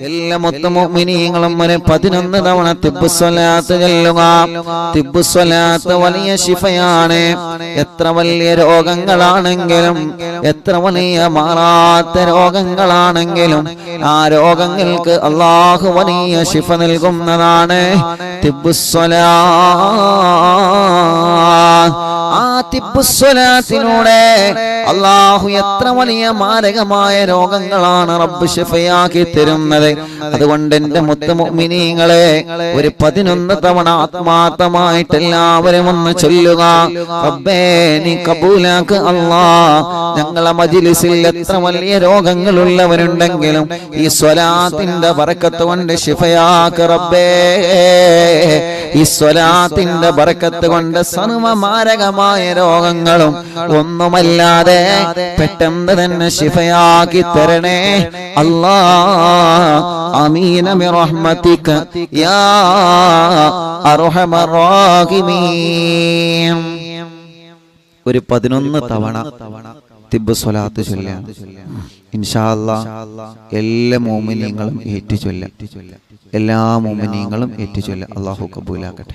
എല്ലാ മുത്തമുഅ്മിനീങ്ങളും ഒരു പതിനൊന്ന് തവണ തിബ്ബുസ്വലാത്ത് ചൊല്ലുക. തിബ്ബുസ്വലാത്ത് വലിയ ശിഫയാണ്. എത്ര വലിയ രോഗങ്ങളാണെങ്കിലും എത്ര വലിയ മാറാത്ത രോഗങ്ങളാണെങ്കിലും ആ രോഗങ്ങൾക്ക് അള്ളാഹു വലിയ ശിഫ നൽകുന്നതാണ്. തിബ്ബുസ്വലാ ആ തിബ്ബുസ്വലാത്തിലൂടെ അള്ളാഹു എത്ര വലിയ മാരകമായ രോഗങ്ങളാണ് റബ്ബ് ഷിഫയാക്കി തരുന്നത്. അതുകൊണ്ട് എന്റെ മുത്തമുമിനീങ്ങളെ ഒരു പതിനൊന്ന് തവണ ആത്മാർത്ഥമായിട്ട് എല്ലാവരും ഒന്ന് ചൊല്ലുക. റബ്ബേ നീ കബൂലാക്ക് അള്ളാ ഞങ്ങളെ മജിലിസിൽ എത്ര വലിയ രോഗങ്ങളുള്ളവരുണ്ടെങ്കിലും ഈ സ്വലാത്തിന്റെ പറക്കത്ത് കൊണ്ട് ഷിഫയാക്ക് റബ്ബേ. ഈ സ്വലാത്തിന്റെ പറക്കത്ത് കൊണ്ട് സർവമാരകമായ രോഗങ്ങളും ഒന്നുമല്ലാതെ പെട്ടെന്ന് തന്നെ ശിഫയാക്കി തരണേ. അല്ലാ അമീന ബിറഹ്മതിക യാ അർഹമർ റാഹിമീൻ ഒരു പതിനൊന്ന് തവണ തിബ്ബ് സ്വലാത്ത് ചൊല്ലാം ഇൻഷാ അല്ലാ എല്ലാ മോമിനിയങ്ങളും ഏറ്റു ചൊല്ലാം എല്ലാ മോമിനിയങ്ങളും ഏറ്റു ചൊല്ലാം അള്ളാഹു കബൂലാക്കട്ടെ.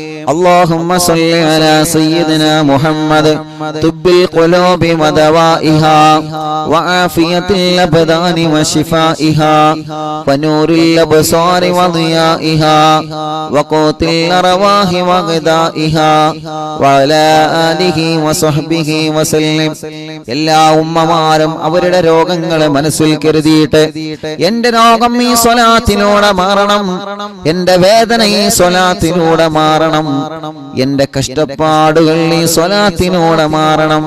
اللهم صل على سيدنا محمد طب القلوب ودوائها وعافية الأبدان وشفائها ونور الأبصار وضيائها وقوت الأرواح وغذائها وعلى آله وصحبه وسلم എല്ലാ ഉമ്മമാരും അവരുടെ രോഗങ്ങളെ മനസ്സിൽ കരുതിയിട്ട് എന്റെ രോഗം ഈ സ്വലാത്തിലൂടെ മാറണം എന്റെ വേദന ഈ സ്വലാത്തിലൂടെ മാറണം എന്റെ കഷ്ടപ്പാടുകൾ ഈ സ്വലാത്തിനോട് മാറണം.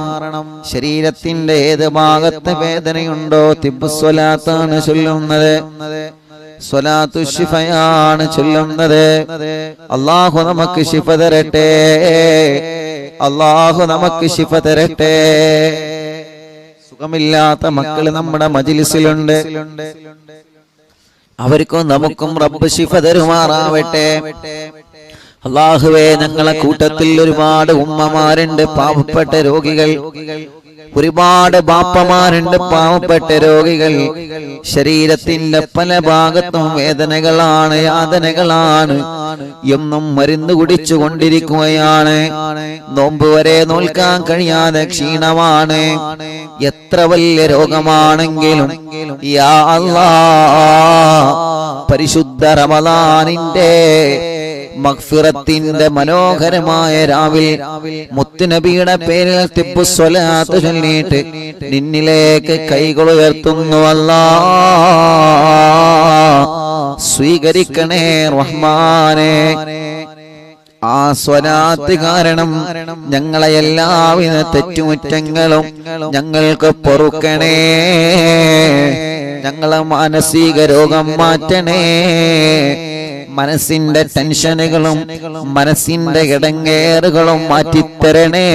ശരീരത്തിന്റെ ഏത് ഭാഗത്ത് വേദനയുണ്ടോ തിബ് സ്വലാത്താണ് ചൊല്ലുന്നത്. സ്വലാത്തു ശിഫയാണ് ചൊല്ലുന്നത്. അള്ളാഹു നമുക്ക് ശിഫ തരട്ടെ. അള്ളാഹു നമുക്ക് ശിഫ തരട്ടെ. സുഖമില്ലാത്ത മക്കൾ നമ്മുടെ മജിലിസിലുണ്ട്. അവർക്കും നമുക്കും റബ്ബ് ശിഫ തരുമാറാവട്ടെ. അള്ളാഹുവേ ഞങ്ങളെ കൂട്ടത്തിൽ ഒരുപാട് ഉമ്മമാരുണ്ട് പാവപ്പെട്ട രോഗികൾ. ഒരുപാട് ബാപ്പമാരുണ്ട് പാവപ്പെട്ട രോഗികൾ. ശരീരത്തിന്റെ പല ഭാഗത്തും വേദനകളാണ് യാതനകളാണ്. എന്നും മരുന്ന് കുടിച്ചു കൊണ്ടിരിക്കുകയാണ്. നോമ്പ് വരെ നോൽക്കാൻ കഴിയാതെ ക്ഷീണമാണ്. എത്ര വലിയ രോഗമാണെങ്കിലും പരിശുദ്ധ റമദാനിന്റെ മഗ്ഫിറത്തിന്റെ മനോഹരമായ രാവിൽ മുത്തുനബിയുടെ പേരിൽ തിപ്പു സ്വലാത്ത് ചൊല്ലിയിട്ട് നിന്നിലേക്ക് കൈകൾ ഉയർത്തുന്നു അല്ലാ. സ്വീകരിക്കണേ റഹ്മാനെ. ആ സ്വലാത്ത് കാരണം ഞങ്ങളെ എല്ലാവിധ തെറ്റുമുറ്റങ്ങളും ഞങ്ങൾക്ക് പൊറുക്കണേ. ഞങ്ങളെ മാനസിക രോഗം മാറ്റണേ. മനസ്സിന്റെ ടെൻഷനുകളും മനസ്സിന്റെ ഇടങ്ങേറുകളും മാറ്റിത്തരണേ.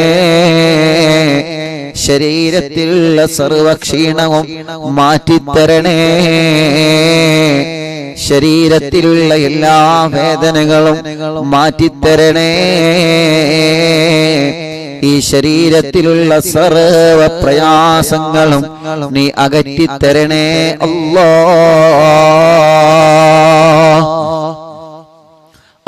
ശരീരത്തിലുള്ള സർവക്ഷീണവും മാറ്റിത്തരണേ. ശരീരത്തിലുള്ള എല്ലാ വേദനകളും മാറ്റിത്തരണേ. ഈ ശരീരത്തിലുള്ള സർവ പ്രയാസങ്ങളും നീ അകറ്റിത്തരണേ. അല്ലോ.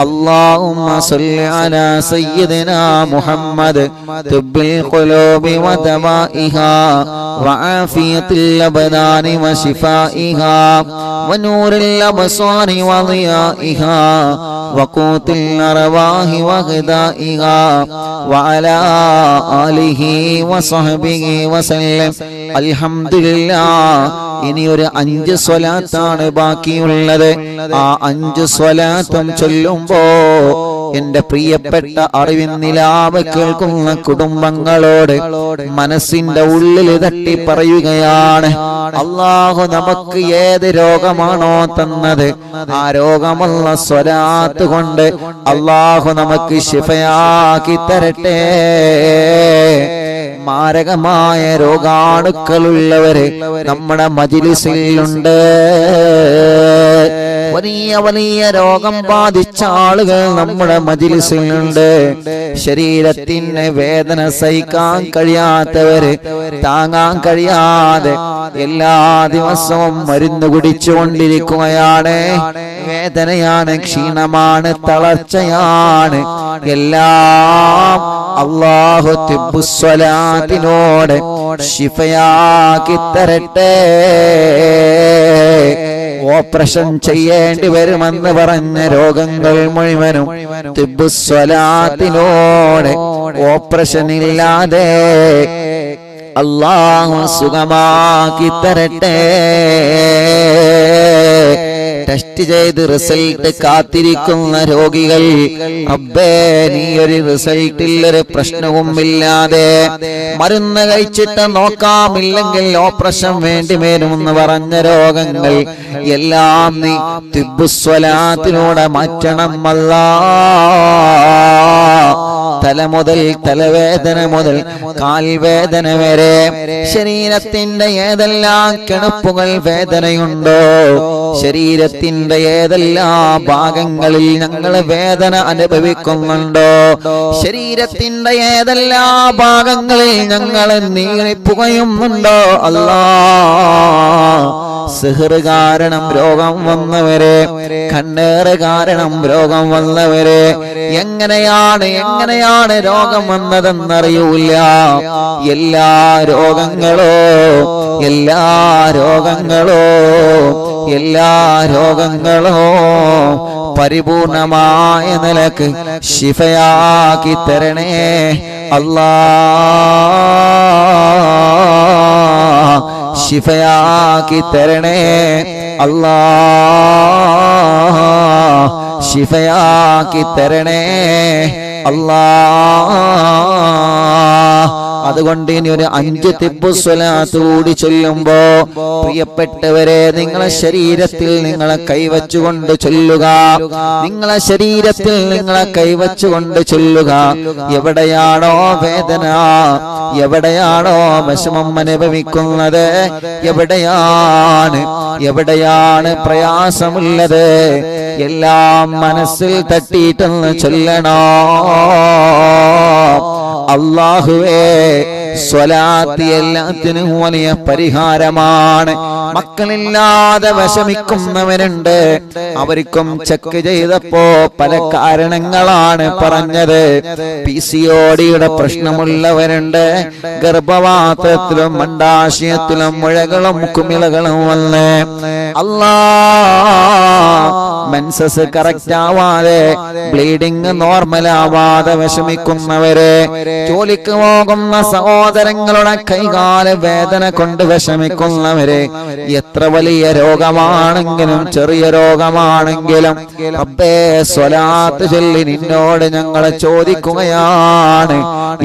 اللهم صل على سيدنا محمد طب القلوب ودوائها وعافية الأبدان وشفائها ونور الأبصار وضيائها وقوت الأرواح وغذائها وعلى آله وصحبه وسلم. الحمد لله ഇനി ഒരു അഞ്ച് സ്വലാത്താണ് ബാക്കിയുള്ളത്. ആ അഞ്ച് സ്വലാത്തം ചൊല്ലുമ്പോ എന്റെ പ്രിയപ്പെട്ട അറിവിൻ നിലാവ് കേൾക്കുന്ന കുടുംബങ്ങളോട് മനസ്സിന്റെ ഉള്ളിൽ തട്ടി പറയുകയാണ് അള്ളാഹു നമുക്ക് ഏത് രോഗമാണോ തന്നത്? ആ രോഗമുള്ള സ്വലാത്ത് കൊണ്ട് അള്ളാഹു നമുക്ക് ശിഫയാക്കി തരട്ടെ. മാരകമായ രോഗാണുക്കളുള്ളവര് നമ്മുടെ മജിലിസിലുണ്ട്. വലിയ വലിയ രോഗം ബാധിച്ച ആളുകൾ നമ്മുടെ മജിലിസിലുണ്ട്. ശരീരത്തിന് വേദന സഹിക്കാൻ കഴിയാത്തവര് താങ്ങാൻ കഴിയാതെ എല്ലാ ദിവസവും മരുന്ന് കുടിച്ചുകൊണ്ടിരിക്കുകയാണ്. വേദനയാണ് ക്ഷീണമാണ് തളർച്ചയാണ്. എല്ലാം അള്ളാഹു തിബുസ്വലാത്തിനോട് ശിഫയാക്കി തരട്ടെ. ഓപ്പറേഷൻ ചെയ്യേണ്ടി വരുമെന്ന് പറഞ്ഞ രോഗങ്ങൾ മുഴുവനും തിബുസ്വലാത്തിനോട് ഓപ്പറേഷൻ ഇല്ലാതെ അള്ളാഹു സുഖമാക്കി തരട്ടെ. ടെസ്റ്റ് ചെയ്ത് റിസൾട്ട് കാത്തിരിക്കുന്ന രോഗികൾ അബ്ബേ നീ ഒരു റിസൾട്ടിൽ ഒരു പ്രശ്നവും ഇല്ലാതെ മരുന്ന് കഴിച്ചിട്ട് നോക്കാമില്ലെങ്കിൽ ഓപ്പറേഷൻ വേണ്ടി വരുമെന്ന് പറഞ്ഞ രോഗങ്ങൾ എല്ലാം നീ തിബുസ്വലാത്തിലൂടെ മാറ്റണം അല്ലാ തല മുതൽ തലവേദന മുതൽ കാൽവേദന വരെ ശരീരത്തിന്റെ ഏതെല്ലാം കിണപ്പുകൾ വേദനയുണ്ടോ? ശരീരത്തിന്റെ ഏതെല്ലാം ഭാഗങ്ങളിൽ ഞങ്ങൾ വേദന അനുഭവിക്കുന്നുണ്ടോ? ശരീരത്തിന്റെ ഏതെല്ലാം ഭാഗങ്ങളിൽ ഞങ്ങൾ നീങ്ങിപ്പുകയുന്നുണ്ടോ അല്ലാ സിഹർ കാരണം രോഗം വന്നവരെ കണ്ണേറ് കാരണം രോഗം വന്നവരെ എങ്ങനെയാണ് എങ്ങനെയാണ് രോഗം വന്നതെന്നറിയൂല എല്ലാ രോഗങ്ങളോ എല്ലാ രോഗങ്ങളോ എല്ലാ രോഗങ്ങളോ പരിപൂർണമായ നിലയ്ക്ക് ശിഫയാക്കി തരണേ. അല്ലാ ശിഫയാക്കി തരണേ. അല്ലാ ശിഫയാക്കി തരണേ. അല്ലാ അതുകൊണ്ട് ഇനി ഒരു അഞ്ച് തിബുസ്വലാത്ത് കൂടി ചൊല്ലുമ്പോ പ്രിയപ്പെട്ടവരെ നിങ്ങളെ ശരീരത്തിൽ നിങ്ങളെ കൈവച്ചുകൊണ്ട് ചൊല്ലുക. നിങ്ങളെ ശരീരത്തിൽ നിങ്ങളെ കൈവച്ചുകൊണ്ട് ചൊല്ലുക. എവിടെയാണോ വേദന എവിടെയാണോ വിഷമം അനുഭവിക്കുന്നത് എവിടെയാണ് എവിടെയാണ് പ്രയാസമുള്ളത് എല്ലാം മനസ്സിൽ തട്ടിയിട്ടെന്ന് ചൊല്ലണോ? അള്ളാഹുവേ സ്വലാത്തി എല്ലാത്തിനും വലിയ പരിഹാരമാണ്. മക്കളില്ലാതെ വിഷമിക്കുന്നവരുണ്ട്. അവർക്കും ചെക്ക് ചെയ്തപ്പോ പല കാരണങ്ങളാണ് പറഞ്ഞത്. P C ഓടിയുടെ പ്രശ്നമുള്ളവരുണ്ട്. ഗർഭപാത്രത്തിലും മണ്ടാശയത്തിലും മുഴകളും കുമിളകളും വന്ന് അല്ലാ മെൻസസ് കറക്റ്റ് ആവാതെ ബ്ലീഡിങ് നോർമൽ ആവാതെ വിഷമിക്കുന്നവര് ജോലിക്ക് പോകുന്ന സഹോദരങ്ങളുടെ കൈകാല വേദന കൊണ്ട് വിഷമിക്കുന്നവരെ എത്ര വലിയ രോഗമാണെങ്കിലും ചെറിയ രോഗമാണെങ്കിലും അബ്ബേ സ്വലാത്ത് ചൊല്ലി നിന്നോട് ഞങ്ങളെ ചോദിക്കുകയാണ്.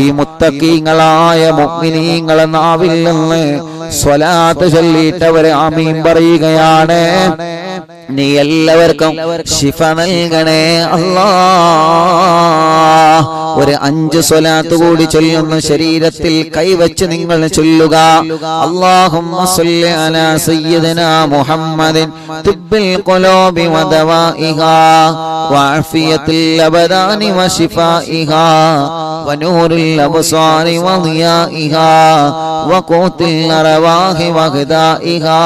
ഈ മുത്തക്കീങ്ങളായ മുഗ്മിനീങ്ങളെ നാവിൽ നിന്ന് സ്വലാത്ത് ചൊല്ലിയിട്ടവരെ ആമീൻ പറയുകയാണ്. നീ എല്ലാവർക്കും ശിഫ നൽകണേ അല്ലാ ഒരു അഞ്ച് സ്വലാത്ത് കൂടി ചൊല്ലുന്ന ശരീരത്തിൽ കൈവച്ച് നിങ്ങൾ ചൊല്ലുക അല്ലാഹുമ്മ സല്ലി അലാ സയ്യിദനാ മുഹമ്മദിൻ തിബ്ബിൽ ഖുലൂബി വദവാഇഹാ വഅഫിയത്തിൽ അബദാനി വശിഫാഇഹാ ونور الأبصار وضيائها وقوت الأرواح وغذائها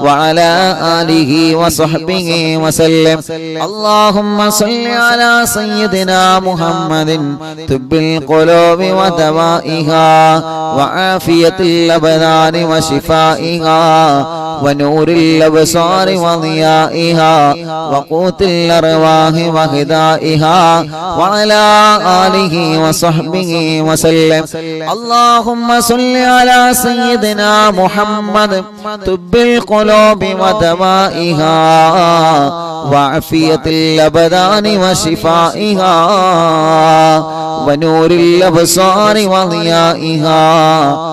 وعلى آله وصحبه وسلم اللهم صل على سيدنا محمد طب القلوب ودوائها وعافية الأبدان وشفائها ونور الأبصار وضيائها وقوت الأرواح وغذائها وعلى آله وصحبه وسلم. اللهم صل على سيدنا محمد طب القلوب ودوائها. وعافية الأبدان وشفائها ونور الأبصار وضيائها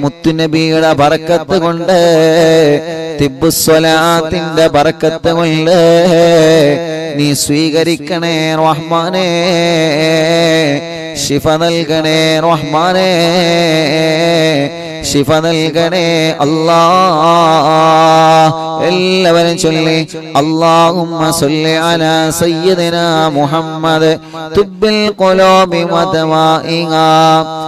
മുത്തുനബിയുടെ പറക്കത്ത് കൊണ്ട് തിബുസ്വലാത്തിന്റെ പറക്കത്ത് കൊണ്ട് നീ സ്വീകരിക്കണേ റഹ്മാനേ ശിഫ നൽകണേ റഹ്മാനേ ശിഫ നൽകണേ അല്ലാ എല്ലാവരും ചൊല്ലി അല്ലാഹുമ്മ സല്ലി അലാ സയ്യിദിനാ മുഹമ്മദ് തുബ്ബിൽ ഖുലൂബി വദവാഇഹാ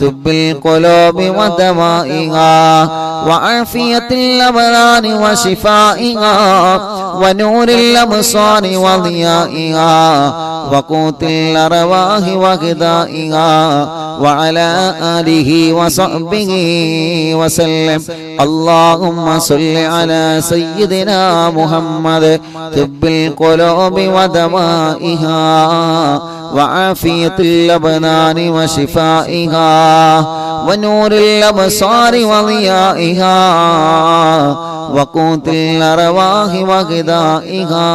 طب القلوب ودوائها وعافية الأبدان وشفائها ونور الأبصار وضيائها وقوت الأرواح وغذائها وعلى آله وصحبه وسلم. اللهم صل على سيدنا محمد. طب القلوب ودوائها وعافية الأبدان وشفائها ونور الأبصار وضيائها وقوت الأرواح وغذائها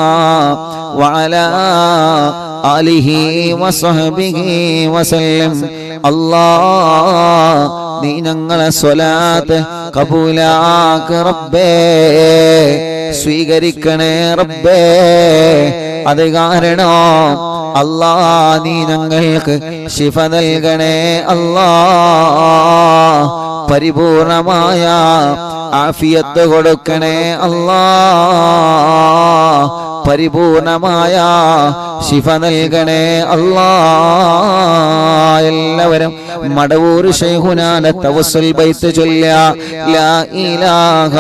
وعلى آله وصحبه وسلم الله നീ ഞങ്ങളെ സ്വലാത്ത് കബൂലാക്ക് റബ്ബേ സ്വീകരിക്കണേ റബ്ബേ അത് കാരണം അല്ലാ നീ ഞങ്ങൾക്ക് ശിഫ നൽകണേ അല്ലാ. പരിപൂർണമായ ആഫിയത്ത് കൊടുക്കണേ അല്ലാ. പരിപൂർണമായ ശിഫ നൽകണേ അള്ളാ എല്ലാവരും മടവൂർ ഷെയ്ഹുനാന തവസുൽ ബൈത്ത് ചൊല്ല ലാ ഇലാഹ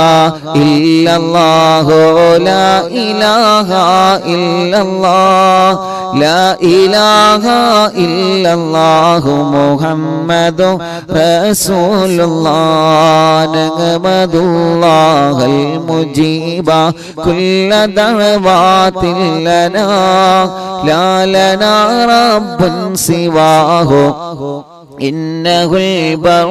ലാ ഇലാഹ ലാ ഇലാഹ മുഹമ്മദു നഗമദുല്ലാഹൽ മുജീബ കുല്ല لا لنا رب سواه إنه البر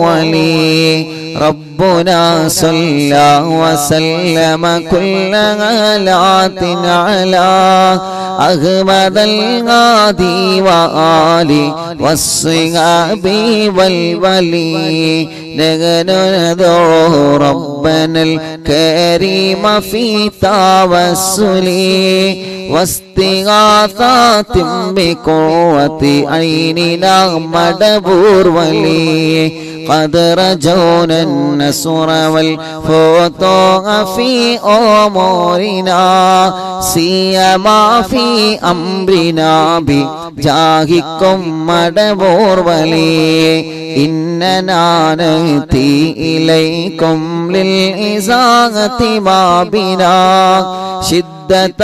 ولي ربنا صلى وسلم كل غلات على أحمد الغادي وآلي والصحاب والولي نحن ندعو ربنا الكريم في توسلي واستغاثات بقوة عيننا مدبور ولي قد رجونا النصر والفتوح في أمورنا سيما في أمرنا بجاهكم مدبور ولي إننا نأتي إليكم للإزاغة ما بنا شدة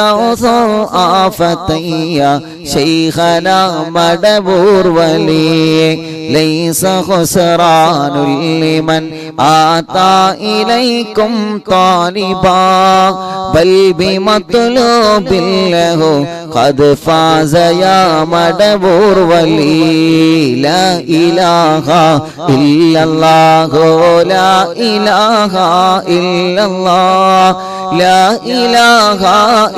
آفتي شيخنا مدبور ولي ليس خسران لمن آتى إليكم طالبا بل بمطلوب له قد فاز يا مدبور ولي. لا إله إلا الله. لا إله إلا الله. لا إله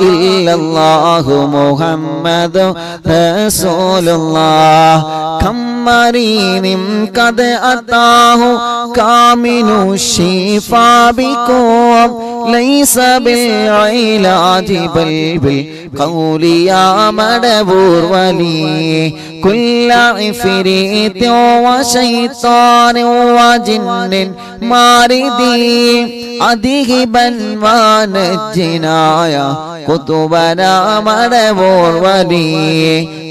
إلا الله. محمد رسول الله. كم مريض قد أتاه. كامل الشفاء بكم. ليس بالعلاج بل بالقول يا مدبور ولي كل عفريت وشيطان وجن മാരിതി അധിഹിബൻ വാനജ്ജിനായ കുതുബന മടവോർ വലി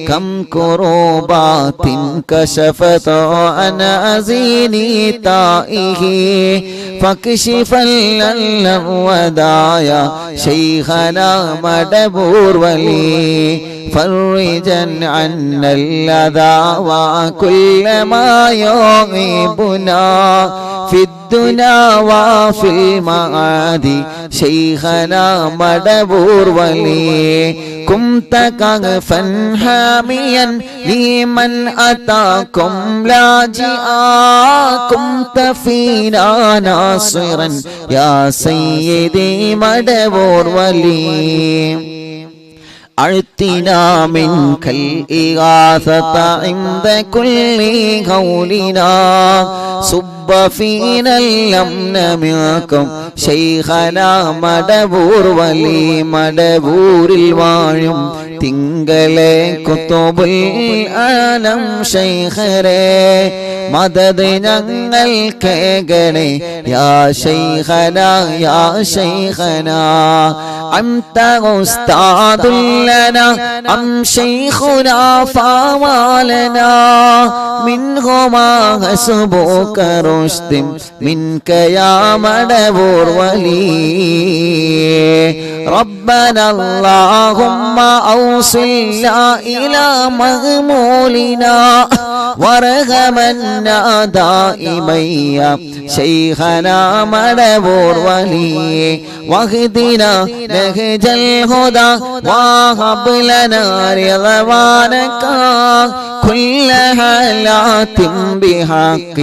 كم كروبات كشفت عن أزيني تائه فاكشف الودايا شيخنا مدبور ولي فرجا عنا الأذى وكل ما يغيبنا في الدنيا وفي المعاد شيخنا مدبور ولي كنت كغفا حاميا لمن أتاكم لاجئا كنت فينا ناصرا يا سيدي مدبور ولي أعطنا منك الإغاثة عند كل قولنا صب فينا الأمن منكم شيخنا മടവൂർ വലി മടവൂരിൽ വാഴും തിങ്കളെ കുത്തുബുൽ ആലം ശൈഖരെ മദത് ഞങ്ങൾ കേകണേ യാ ശൈഖന യാ ശൈഖന أنت أستاذ لنا أم شيخنا فوالنا منهما حسبك رشد منك يا مدبور ولي ربنا اللهم أوصلنا إلى مغمولنا وارغمنا دائما يا شيخنا مدبور ولي واهدنا نهج الهدى وهب لنا رضوانك كل حالات بحق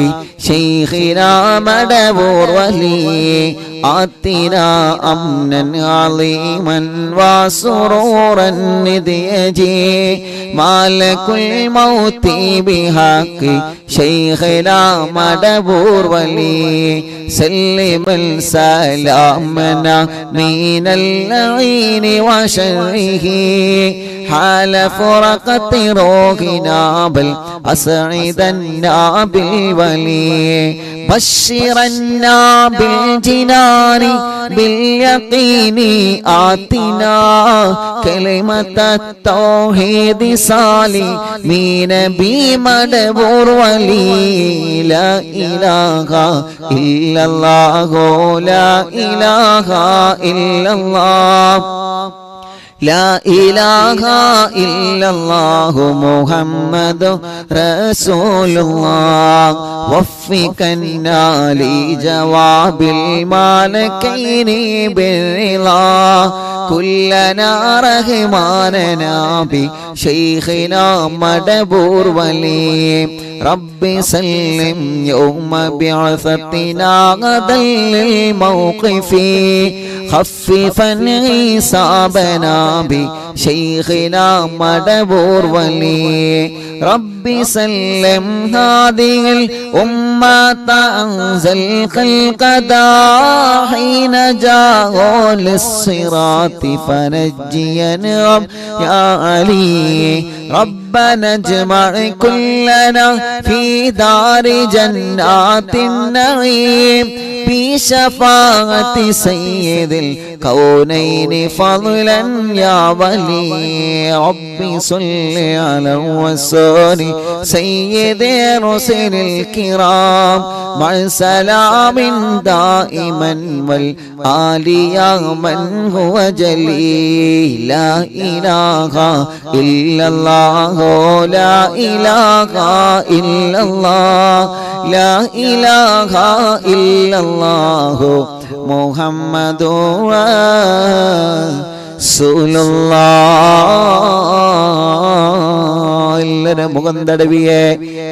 شيخنا مدبور ولي آتنا أمنا عظيما وسرورا نديجي مالك الموت بحق شيخنا مدبور ولي سلم السلامنا من اللعين وشره حال فرقة روحنا بل أسعدنا بالولي بشرنا بالجنان باليقين آتنا كلمة التوحيد صالي من بمدبور ولي لا إله إلا الله لا إله إلا الله لا إله إلا الله محمد رسول الله وفقنا لجواب المالكين بالرضا. كلنا رحماننا بشيخنا مدبور ولي. رب سلم يوم بعثتنا غدا للموقف. خففا حسابنا بشيخنا مدبور ولي رب سلم هذه الأمة أنزل خلق حين جاءوا للصراط فنجينا يا علي ربنا اجمع كلنا في دار جنات النعيم بشفاعة سيد الكونين فضلا يا ولي ربي صل على الرسول سيد رسل الكرام مع سلام دائما والآل يا من هو جليل. لا إله إلا الله لا إله إلا الله لا إله إلا الله. محمد رسول മുഖം തടവിയെ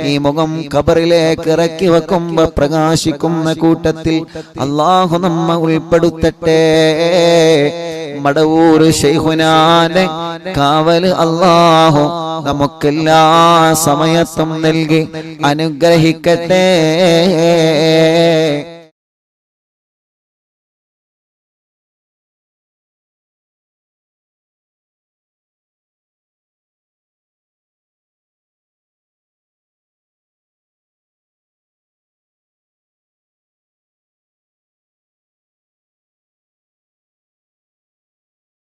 ഈ മുഖം കബറിലേക്ക് ഇറക്കി വെക്കുമ്പോ പ്രകാശിക്കുന്ന കൂട്ടത്തിൽ അള്ളാഹു നമ്മ ഉൾപ്പെടുത്തട്ടെ. മടവൂര് ശൈഹുനാനെ കാവൽ അള്ളാഹു നമുക്കെല്ലാ സമയത്തും നൽകി അനുഗ്രഹിക്കട്ടെ.